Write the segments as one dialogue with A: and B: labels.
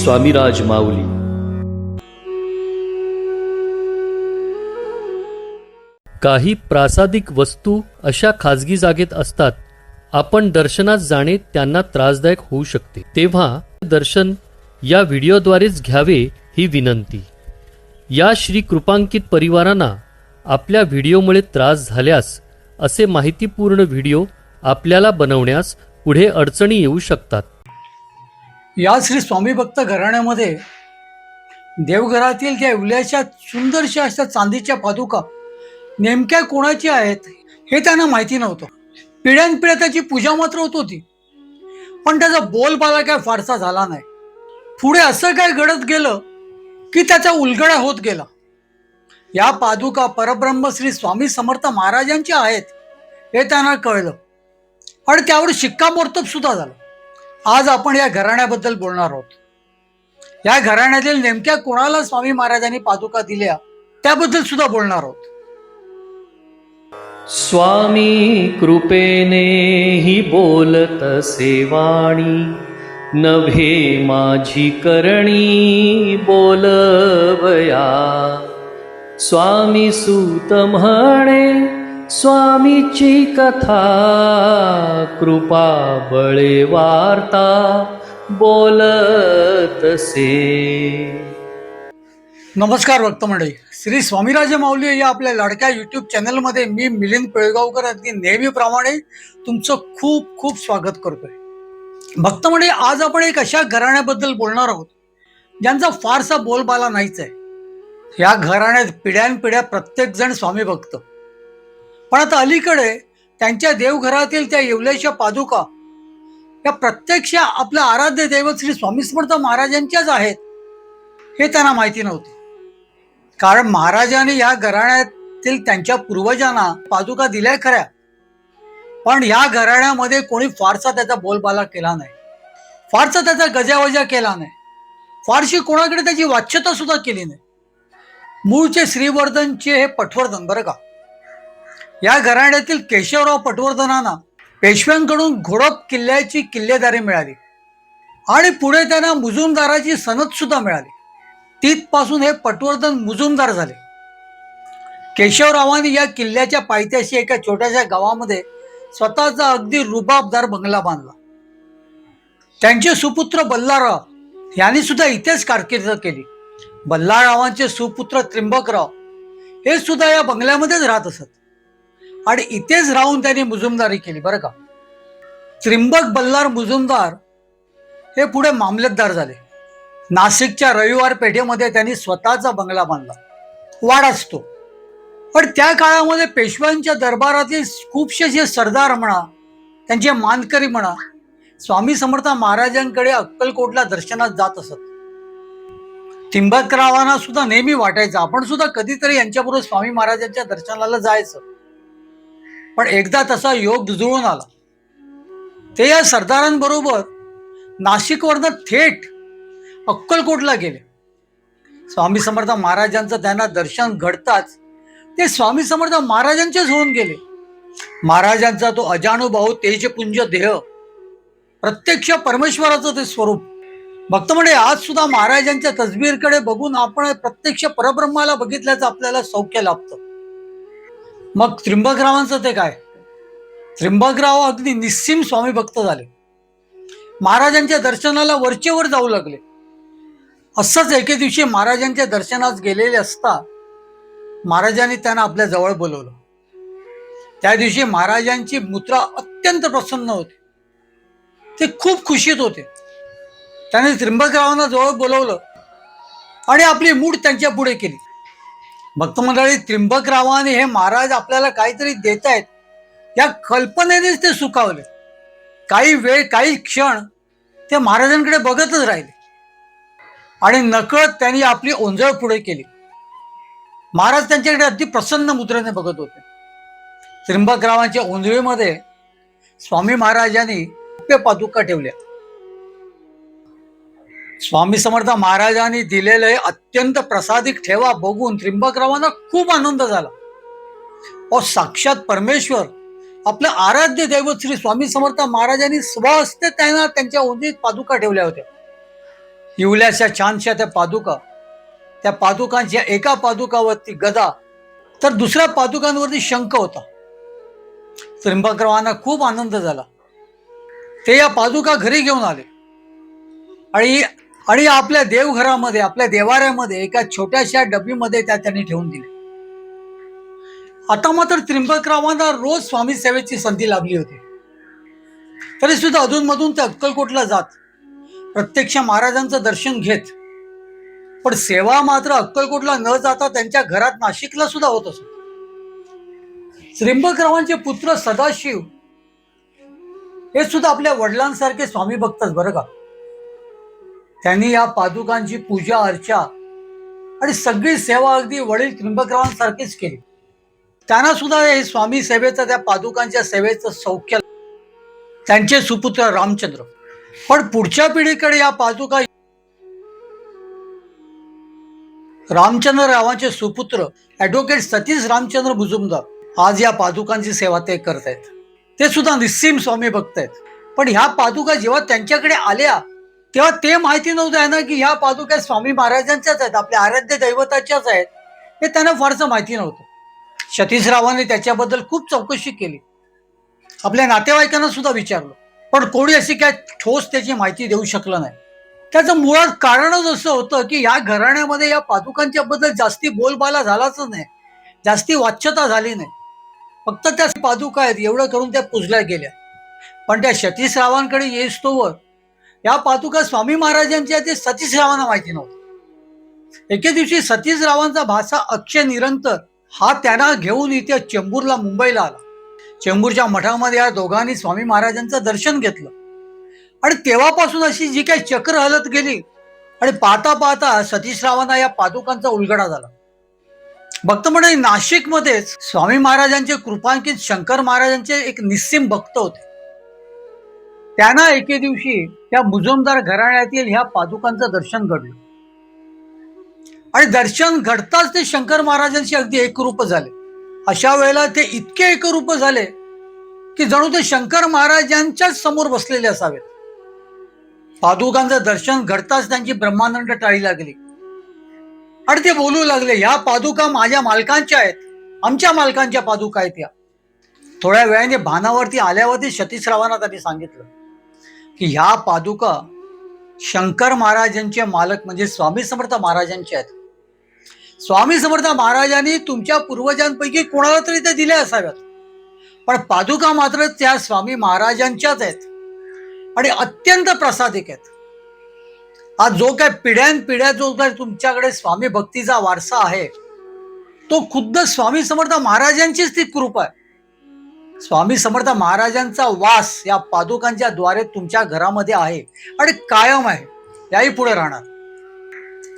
A: स्वामीराज माऊली. काही प्रासादिक वस्तू अशा खाजगी जागेत असतात. आपण दर्शनात जाणे त्यांना त्रासदायक होऊ शकते. तेव्हा दर्शन या व्हिडिओद्वारेच घ्यावे ही विनंती. या श्री कृपांकित परिवारांना आपल्या व्हिडिओमुळे त्रास झाल्यास असे माहितीपूर्ण व्हिडिओ आपल्याला बनवण्यास पुढे अडचणी येऊ शकतात.
B: या श्री स्वामी भक्त घराण्यामध्ये देवघरातील त्या इवल्याच्या सुंदरशा अशा चांदीच्या पादुका नेमक्या कोणाच्या आहेत हे त्यांना माहिती नव्हतं. पिढ्यानपिढ्या त्याची पूजा मात्र होत होती. पण त्याचा बोलबाला काय फारसा झाला नाही. पुढे असं काय घडत गेलं की त्याचा उलगडा होत गेला. या पादुका परब्रह्म श्री स्वामी समर्थ महाराजांच्या आहेत हे त्यांना कळलं. आणि त्यावर शिक्कामोर्तब सुद्धा झालं. आज आपण या घराण्याबद्दल बोलणार आहोत. या घराण्यातील नेमक्या कोणाला स्वामी महाराजांनी पादुका दिल्या त्याबद्दल सुद्धा बोलणार आहोत.
A: स्वामी कृपेने ही बोलत सेवाणी नव्हे माझी करणी बोलवया. स्वामी सूत म्हणे स्वामीची कथा कृपा बळे वार्ता बोलतसे
B: नमस्कार भक्त मंडळी. श्री स्वामीराजे माऊली या आपल्या लाडक्या युट्यूब चॅनलमध्ये मी मिलिंद पिळगावकर अगदी नेहमीप्रमाणे तुमचं खूप खूप स्वागत करतोय. भक्त मंडळी आज आपण एक अशा घराण्याबद्दल बोलणार आहोत ज्यांचा फारसा बोलबाला नाहीच आहे. या घराण्यात पिढ्यानपिढ्या प्रत्येकजण स्वामी भक्त. पण आता अलीकडे त्यांच्या देवघरातील त्या येवल्याच्या पादुका या प्रत्यक्ष आपल्या आराध्य दैवत श्री स्वामी समर्थ महाराजांच्याच आहेत हे त्यांना माहिती नव्हते. कारण महाराजांनी या घराण्यातील त्यांच्या पूर्वजांना पादुका दिल्या खऱ्या पण या घराण्यामध्ये कोणी फारसा त्याचा बोलबाला केला नाही फारसा त्याचा गजावजा केला नाही फारशी कोणाकडे त्याची वाच्यता सुद्धा केली नाही. मूळचे श्रीवर्धनचे हे पटवर्धन बरं का? या घराण्यातील केशवराव पटवर्धनांना पेशव्यांकडून घोडप किल्ल्याची किल्लेदारी मिळाली. आणि पुढे त्यांना मुजुमदाराची सनद सुद्धा मिळाली. तिथपासून हे पटवर्धन मुजुमदार झाले. केशवरावांनी या किल्ल्याच्या पायथ्याशी एका छोट्याशा गावामध्ये स्वतःचा अगदी रुबाबदार बंगला बांधला. त्यांचे सुपुत्र बल्लाराव यांनी सुद्धा इथेच कारकीर्द केली. बल्लारावांचे सुपुत्र त्रिंबकराव हे सुद्धा या बंगल्यामध्येच राहत असत. आणि इथेच राहून त्यांनी मुजुमदारी केली बरं का? त्रिंबक बल्लार मुजुमदार हे पुढे मामलतदार झाले. नाशिकच्या रविवार पेठेमध्ये त्यांनी स्वतःचा बंगला बांधला. वाड असतो. पण त्या काळामध्ये पेशव्यांच्या दरबारातील खूपसे जे सरदार म्हणा त्यांचे मानकरी म्हणा स्वामी समर्थ महाराजांकडे अक्कलकोटला दर्शनात जात असत. तिंबकरावांना सुद्धा नेहमी वाटायचं. आपण सुद्धा कधीतरी यांच्याबरोबर स्वामी महाराजांच्या दर्शनाला जायचं. पण एकदा तसा योग जुळून आला. ते या सरदारांबरोबर नाशिकवरनं थेट अक्कलकोटला गेले. स्वामी समर्थ महाराजांचं त्यांना दर्शन घडताच ते स्वामी समर्थ महाराजांचेच होऊन गेले. महाराजांचा तो अजानुभाऊ तेजपुंज देह प्रत्यक्ष परमेश्वराचं ते स्वरूप. भक्त म्हणजे आज सुद्धा महाराजांच्या तसबीरकडे बघून आपण प्रत्यक्ष परब्रह्माला बघितल्याचं आपल्याला सौख्य लाभतं. मग त्रिंबकरावांचं ते काय? त्रिंबकराव अगदी निस्सीम स्वामी भक्त झाले. महाराजांच्या दर्शनाला वरचेवर जाऊ लागले. असंच एके दिवशी महाराजांच्या दर्शनास गेलेले असता महाराजांनी त्यांना आपल्या जवळ बोलवलं. त्या दिवशी महाराजांची मुद्रा अत्यंत प्रसन्न होती. ते खूप खुशीत होते. त्याने त्रिंबकरावांना जवळ बोलवलं आणि आपली मूठ त्यांच्या पुढे केली. भक्त मंडळी त्रिंबकरावाने हे महाराज आपल्याला काहीतरी देत आहेत या कल्पनेनेच ते सुखावले. काही वेळ काही क्षण ते महाराजांकडे बघतच राहिले. आणि नकळत त्यांनी आपली ओंजळ पुढे केली. महाराज त्यांच्याकडे अगदी प्रसन्न मुद्रेने बघत होते. त्रिंबकरावांच्या ओंजळीमध्ये स्वामी महाराजांनी पादुका ठेवल्या. स्वामी समर्थ महाराजांनी दिलेले अत्यंत प्रसादिक ठेवा बघून त्रिंबकरावांना खूप आनंद झाला. अहो साक्षात परमेश्वर आपलं आराध्य दैवत श्री स्वामी समर्थ महाराजांनी स्वहस्ते त्यांना त्यांच्या उंदीत पादुका ठेवल्या होत्या. इवल्याशा छानशा त्या पादुका त्या पादुकांच्या एका पादुकावरती गदा तर दुसऱ्या पादुकांवरती शंख होता. त्रिंबकरावांना खूप आनंद झाला. ते या पादुका घरी घेऊन आले. आणि आणि आपल्या देवघरामध्ये आपल्या देवाऱ्यामध्ये एका छोट्याशा डबीमध्ये त्या त्यांनी ठेवून दिले. आता मात्र त्रिंबकरावांना रोज स्वामी सेवेची संधी लाभली होती. तरी सुद्धा अधूनमधून ते अक्कलकोटला जात प्रत्यक्ष महाराजांचं दर्शन घेत पण सेवा मात्र अक्कलकोटला न जाता त्यांच्या घरात नाशिकला सुद्धा होत असत. त्रिंबकरावांचे पुत्र सदाशिव हे सुद्धा आपल्या वडिलांसारखे स्वामी भक्तच बरं का? त्यांनी या पादुकांची पूजा अर्चा आणि सगळी सेवा अगदी वडील त्र्यंबकरावांसारखीच केली. त्यांना सुद्धा हे स्वामी सेवेचं त्या पादुकांच्या सेवेचं सौख्य त्यांचे सुपुत्र रामचंद्र. पण पुढच्या पिढीकडे या पादुका रामचंद्र रावांचे सुपुत्र ऍडव्होकेट सतीश रामचंद्र मुजुमदार आज या पादुकांची सेवा ते करतायत. ते सुद्धा निस्सीम स्वामी भक्त आहेत पण ह्या पादुका जेव्हा त्यांच्याकडे आल्या तेव्हा ते माहिती नव्हतं आहे ना की ह्या पादुका स्वामी महाराजांच्याच आहेत आपल्या आराध्य दैवताच्याच आहेत. हे त्यांना फारसं माहिती नव्हतं. सतीशरावाने त्याच्याबद्दल खूप चौकशी केली. आपल्या नातेवाईकांना सुद्धा विचारलं. पण कोणी अशी काय ठोस त्याची माहिती देऊ शकलं नाही. त्याचं मुळात कारणच असं होतं की या घराण्यामध्ये या पादुकांच्या बद्दल जास्ती बोलबाला झालाच नाही. जास्ती वाच्यता झाली नाही. फक्त त्या पादुका आहेत एवढं करून त्या पुजल्या गेल्या. पण त्या सतीशरावांकडे येस्तोवर या पादुका स्वामी महाराजांच्या ते सतीशरावांना माहिती नव्हतं. एके दिवशी सतीशरावांचा भाषा अक्षय निरंतर हा त्यांना घेऊन इथे चेंबूरला मुंबईला आला. चेंबूरच्या मठामध्ये या दोघांनी स्वामी महाराजांचं दर्शन घेतलं. आणि तेव्हापासून अशी जी काही चक्र हलत गेली आणि पाहता पाहता सतीशरावांना या पादुकांचा उलगडा झाला. भक्त म्हणजे नाशिकमध्येच स्वामी महाराजांचे कृपांकित शंकर महाराजांचे एक निस्सिम भक्त होते. त्यांना एके दिवशी त्या मुजुमदार घराण्यातील ह्या पादुकांचं दर्शन घडलं. आणि दर्शन घडताच ते शंकर महाराजांशी अगदी एकरूप झाले. अशा वेळेला ते इतके एकरूप झाले की जणू ते शंकर महाराजांच्याच समोर बसलेले असावेत. पादुकांचं दर्शन घडताच त्यांची ब्रह्मानंद टाळी लागली. आणि ते बोलू लागले ह्या पादुका माझ्या मालकांच्या आहेत. आमच्या मालकांच्या पादुका आहेत या थोड्या वेळाने भानावरती आल्यावरती सतीशरावांना त्यांनी सांगितलं की ह्या पादुका शंकर महाराजांचे मालक म्हणजे स्वामी समर्थ महाराजांचे आहेत. स्वामी समर्थ महाराजांनी तुमच्या पूर्वजांपैकी कोणाला तरी ते दिल्या असाव्यात पण पादुका मात्र त्या स्वामी महाराजांच्याच आहेत. आणि अत्यंत प्रसादिक आहेत. आज जो काय पिढ्यान पिढ्या जो काय तुमच्याकडे स्वामी भक्तीचा वारसा आहे तो खुद्द स्वामी समर्थ महाराजांचीच ती कृपा आहे. स्वामी समर्थ महाराजांचा वास या पादुकांच्या द्वारे तुमच्या घरामध्ये आहे आणि कायम आहे. याही पुढे राहणार.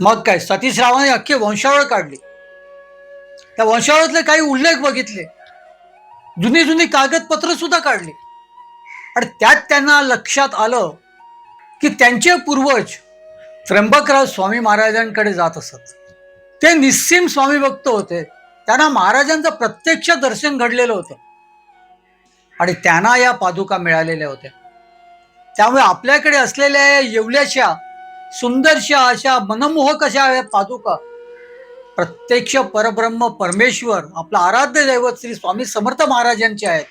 B: मग काय सतीशरावाने अख्खी वंशावळ काढली. त्या वंशावळातले काही उल्लेख बघितले. जुनी जुनी कागदपत्र सुद्धा काढली. आणि त्यात त्यांना लक्षात आलं की त्यांचे पूर्वज त्र्यंबकराव स्वामी महाराजांकडे जात असत. ते निस्सीम स्वामी भक्त होते. त्यांना महाराजांचं प्रत्यक्ष दर्शन घडलेलं होतं. आणि त्यांना या पादुका मिळालेल्या होत्या. त्यामुळे आपल्याकडे असलेल्या या येवल्याशा सुंदरशा अशा मनमोहक अशा या पादुका प्रत्यक्ष परब्रह्म परमेश्वर आपला आराध्य दैवत श्री स्वामी समर्थ महाराजांचे आहेत.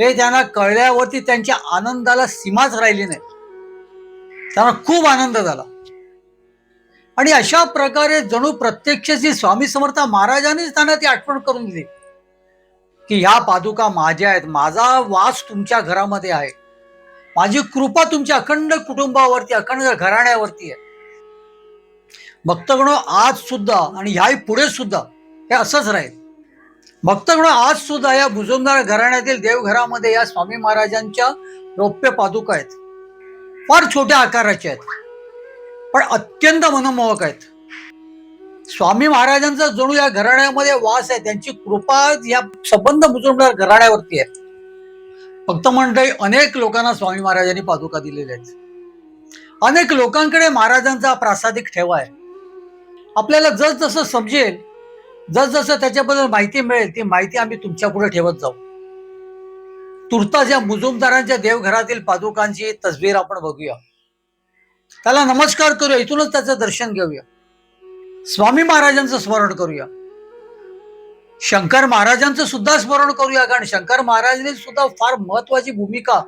B: हे त्यांना कळल्यावरती त्यांच्या आनंदाला सीमाच राहिली नाही. त्यांना खूप आनंद झाला. आणि अशा प्रकारे जणू प्रत्यक्ष श्री स्वामी समर्थ महाराजांनीच त्यांना ती आठवण करून दिली. की ह्या पादुका माझ्या आहेत. माझा वास तुमच्या घरामध्ये आहे. माझी कृपा तुमच्या अखंड कुटुंबावरती अखंड घराण्यावरती आहे. भक्तगण आज सुद्धा आणि ह्याही पुढे सुद्धा हे असंच राहील. भक्तगण आज सुद्धा या भुजुमदार घराण्यातील देवघरामध्ये या स्वामी महाराजांच्या रौप्य पादुका आहेत. फार छोट्या आकाराच्या आहेत. पण अत्यंत मनमोहक आहेत. स्वामी महाराजांचा जणू या घराण्यामध्ये वास आहे. त्यांची कृपा या संबंध मुजुमदार घराण्यावरती आहे. भक्त मंडळी अनेक लोकांना स्वामी महाराजांनी पादुका दिलेल्या आहेत. अनेक लोकांकडे महाराजांचा प्रासादिक ठेवा आहे. आपल्याला जस जसं समजेल जस जसं त्याच्याबद्दल माहिती मिळेल ती माहिती आम्ही तुमच्यापुढे ठेवत जाऊ. तुर्तास या मुजुमदारांच्या देवघरातील पादुकांची तस्वीर आपण बघूया. त्याला नमस्कार करूया इथूनच त्याचं दर्शन घेऊया. स्वामी महाराजांचं स्मरण करूया. शंकर महाराजांचं सुद्धा स्मरण करूया कारण शंकर महाराजांनी सुद्धा फार महत्वाची भूमिका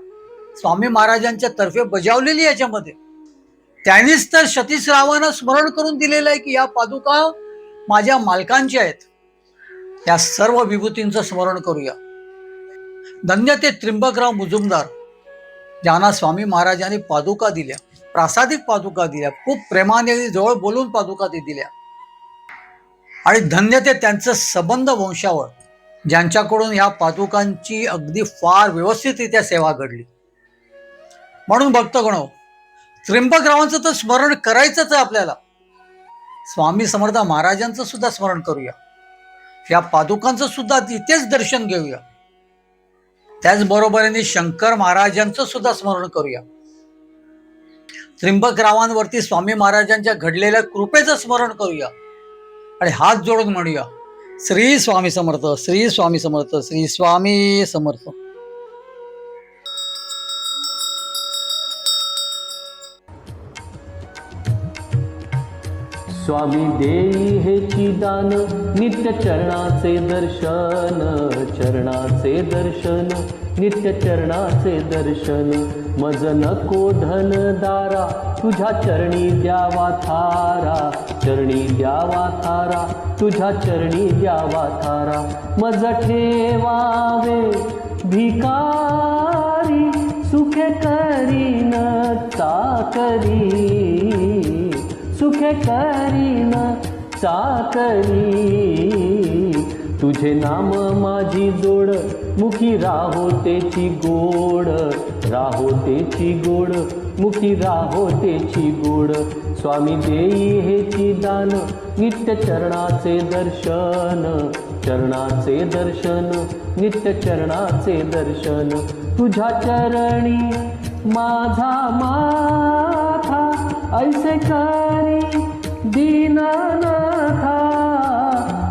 B: स्वामी महाराजांच्या तर्फे बजावलेली याच्यामध्ये. त्यांनीच तर सतीश्रावांना स्मरण करून दिलेलं आहे की या पादुका माझ्या मालकांच्या आहेत. या सर्व विभूतींचं स्मरण करूया. धन्य ते त्रिंबकराव मुजुमदार. ज्यांना स्वामी महाराजांनी पादुका दिल्या प्रासादिक पादुका दिल्या खूप प्रेमाने जवळ बोलून पादुका ते दिल्या. आणि धन्य ते त्यांचं संबंध वंशावळ ज्यांच्याकडून ह्या पादुकांची अगदी फार व्यवस्थितरित्या सेवा घडली. म्हणून भक्तगणो त्र्यंबकरावांचं तर स्मरण करायचंच आहे आपल्याला. स्वामी समर्थ महाराजांचं सुद्धा स्मरण करूया. या पादुकांचं सुद्धा तिथेच दर्शन घेऊया. त्याचबरोबरीने शंकर महाराजांचं सुद्धा स्मरण करूया. त्र्यंबकरावांवरती स्वामी महाराजांच्या घडलेल्या कृपेचं स्मरण करूया. आणि हात जोडून म्हणूया. श्री स्वामी समर्थ श्री स्वामी समर्थ श्री स्वामी समर्थ.
A: स्वामी देई हे चिदान नित्य चरणाचे दर्शन चरणाचे दर्शन नित्य चरणाचे दर्शन. मज नको धन दारा तुझ्या चरणी द्यावा थारा. चरणी द्यावा थारा तुझ्या चरणी द्यावा थारा. मज ठेवावे भिकारी सुखे करीन चाकरी. सुखे करीन चाकरी. तुझे नाम माझी जोड. मुखी राहो तेची गोड. राहोतेची गोड. मुखी राहो तेची गोड. स्वामी देई हेची दान. नित्य चरणाचे दर्शन. चरणाचे दर्शन. नित्य चरणाचे दर्शन. तुझ्या चरणी माझा माथा. ऐसे करी दीनानाथा.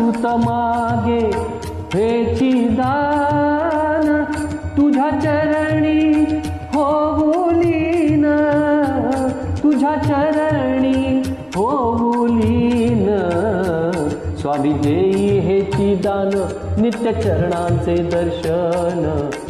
A: सुत मागे हेची दान तुझ्या चरणी होऊलीन तुझ्या चरणी होऊलीन स्वामी देई हेची दान नित्य चरणांचे दर्शन.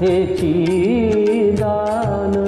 A: হে চিদানা